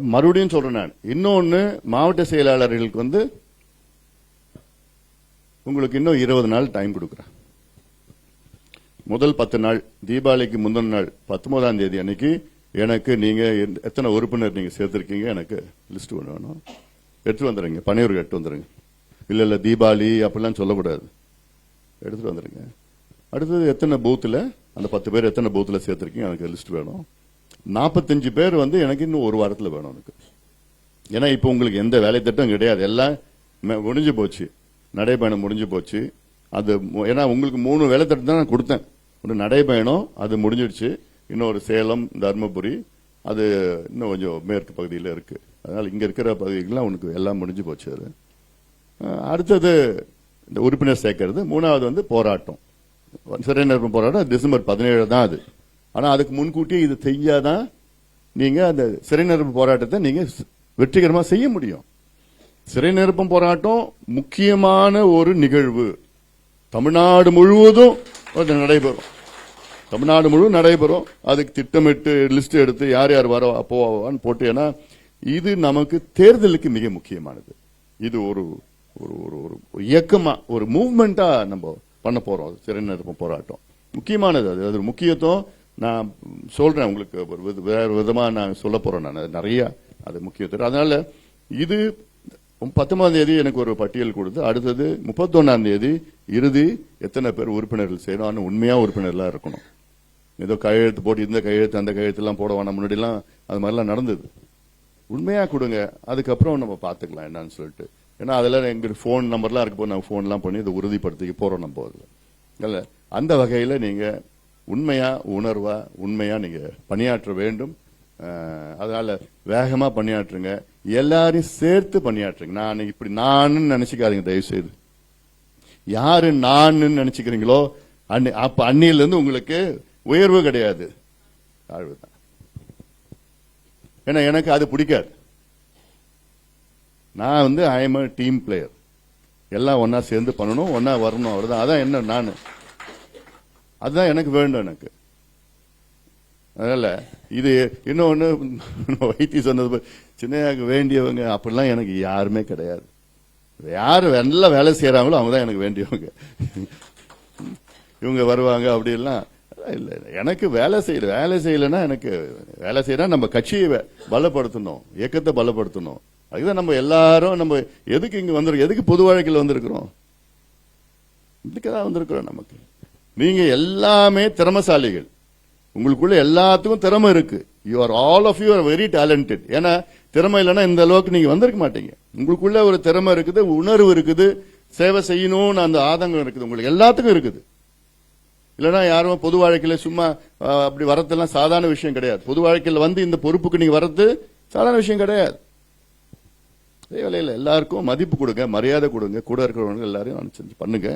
மறுபடியும் சொல்றேன் நான். இன்னொன்னு மாவட்ட செயலாளர்களுக்கு வந்து உங்களுக்கு இன்னும் இருபது நாள் டைம் கொடுக்குறேன். முதல் பத்து நாள் தீபாவளிக்கு முந்தின நாள் பத்தொன்பதாம் தேதி அன்னைக்கு எனக்கு நீங்க எத்தனை உறுப்பினர் நீங்க சேர்த்திருக்கீங்க எனக்கு லிஸ்ட் ஒன்று வேணும். எடுத்து வந்துடுங்க பனையூருக்கு எடுத்து வந்துருங்க. இல்ல இல்ல தீபாவளி அப்படிலாம் சொல்லக்கூடாது. எடுத்துட்டு வந்துருங்க. அடுத்தது எத்தனை பூத்துல அந்த பத்து பேர் எத்தனை பூத்துல சேர்த்திருக்கீங்க எனக்கு லிஸ்ட் வேணும். நாற்பத்தஞ்சு பேர் வந்து எனக்கு இன்னும் ஒரு வாரத்தில் வேணும் எனக்கு. ஏன்னா இப்போ உங்களுக்கு எந்த வேலை திட்டம் கிடையாது. எல்லாம் முடிஞ்சு போச்சு. நடைபயணம் முடிஞ்சு போச்சு. அது மு- ஏன்னா உங்களுக்கு மூணு வேலை திட்டம் தான் நான் கொடுத்தேன். ஒரு நடைபயணம் அது முடிஞ்சிடுச்சு. இன்னொரு சேலம் தர்மபுரி அது இன்னும் கொஞ்சம் மேற்கு பகுதியில் இருக்கு. அதனால் இங்கே இருக்கிற பகுதிகள்லாம் உனக்கு எல்லாம் முடிஞ்சு போச்சு அது. அடுத்தது இந்த உறுப்பினர் சேர்க்கறது. மூணாவது வந்து போராட்டம். சிறை நிரப்பு போராட்டம். டிசம்பர் பதினேழு தான் அது. ஆனால் அதுக்கு முன்கூட்டியே இது செய்யாதான் நீங்கள் அந்த சிறை நிரப்பு போராட்டத்தை நீங்கள் வெற்றிகரமாக செய்ய முடியும். சிறை நிரப்பும் போராட்டம் முக்கியமான ஒரு நிகழ்வு. தமிழ்நாடு முழுவதும் அது நடைபெறும். தமிழ்நாடு முழுவதும் நடைபெறும். அதுக்கு திட்டமிட்டு லிஸ்ட் எடுத்து யார் யார் வர போவான்னு போட்டு ஏன்னா இது நமக்கு தேர்தலுக்கு மிக முக்கியமானது. இது ஒரு ஒரு ஒரு ஒரு இயக்கமாக ஒரு மூவ்மெண்ட்டாக நம்ம பண்ண போகிறோம் சிறை நிரப்பும் போராட்டம். முக்கியமானது அது. அது ஒரு முக்கியத்துவம். நான் சொல்றேன் உங்களுக்கு ஒரு வேறு விதமாக நான் சொல்ல போறேன் நான். அது நிறைய அது முக்கியத்துவம் அதனால இது பத்தொன்பதாம் தேதி எனக்கு ஒரு பட்டியல் கொடுத்து அடுத்தது முப்பத்தொன்னாம் தேதி இறுதி எத்தனை பேர் உறுப்பினர்கள் செய்யணும் ஆனால் உண்மையா உறுப்பினர்களா இருக்கணும். ஏதோ கையெழுத்து போட்டு இந்த கையெழுத்து அந்த கையெழுத்துலாம் போட வேணாம் முன்னாடிலாம் அது மாதிரிலாம் நடந்தது. உண்மையாக கொடுங்க. அதுக்கப்புறம் நம்ம பார்த்துக்கலாம் என்னன்னு சொல்லிட்டு. ஏன்னா அதில் எங்களுக்கு ஃபோன் நம்பர்லாம் இருக்கப்போ நாங்கள் ஃபோன்லாம் பண்ணி இதை உறுதிப்படுத்திக்க போகிறோம் நம்ம அதில். இல்லை அந்த வகையில் நீங்கள் உண்மையா உணர்வா? உண்மையா நீங்க பணியாற்ற வேண்டும். அதனால வேகமா பணியாற்றுங்க. எல்லாரையும் சேர்த்து பணியாற்றுங்க. நான் இப்படி நான் நினைச்சுக்காதீங்க தயவு செய்து யாரு நான் நினைச்சுக்கிறீங்களோ அப்ப அன்னியில இருந்து உங்களுக்கு உயர்வு கிடையாது. தாழ்வு ஏன்னா எனக்கு அது பிடிக்காது. நான் வந்து ஐ எம் டீம் பிளேயர் எல்லாம் ஒன்னா சேர்ந்து பண்ணணும் ஒன்னா வரணும் அவ்வளவுதான். அதான் என்ன நான். அதுதான் எனக்கு வேண்டும் எனக்கு. அதனால இது இன்னொன்னு வைத்தி சொன்னது சின்னையாக்கு வேண்டியவங்க அப்படிலாம் எனக்கு யாருமே கிடையாது. யார் நல்லா வேலை செய்யறாங்களோ அவங்க தான் எனக்கு வேண்டியவங்க. இவங்க வருவாங்க அப்படிலாம் இல்லை எனக்கு வேலை செய்யல வேலை செய்யலைன்னா எனக்கு வேலை செய்யறா நம்ம கட்சியை பலப்படுத்தணும் இயக்கத்தை பலப்படுத்தணும். அதுதான் நம்ம எல்லாரும் நம்ம எதுக்கு இங்க வந்திருக்கோம் எதுக்கு பொது வாழ்க்கையில் வந்திருக்கிறோம்? இதுக்கு தான் வந்திருக்கிறோம் நமக்கு. நீங்க எல்லாமே திறமசாலிகள். உங்களுக்குள்ள எல்லாத்துக்கும் திறமை இருக்கு. You are all of you are very talented ஏன்னா திறமை இல்லைன்னா இந்த அளவுக்கு நீங்க வந்திருக்க மாட்டீங்க. உங்களுக்குள்ள ஒரு திறமை இருக்குது உணர்வு இருக்குது சேவை செய்யணும்னு அந்த ஆதங்கம் இருக்குது. உங்களுக்கு எல்லாத்துக்கும் இருக்குது. இல்லைன்னா யாரும் பொது வாழ்க்கையில சும்மா அப்படி வரதெல்லாம் சாதாரண விஷயம் கிடையாது. பொது வாழ்க்கையில் வந்து இந்த பொறுப்புக்கு நீங்க வரது சாதாரண விஷயம் கிடையாது. அதே வேலையில் எல்லாருக்கும் மதிப்பு கொடுங்க மரியாதை கொடுங்க. கூட இருக்கிறவங்க எல்லாரையும் அனுசரிச்சு பண்ணுங்க.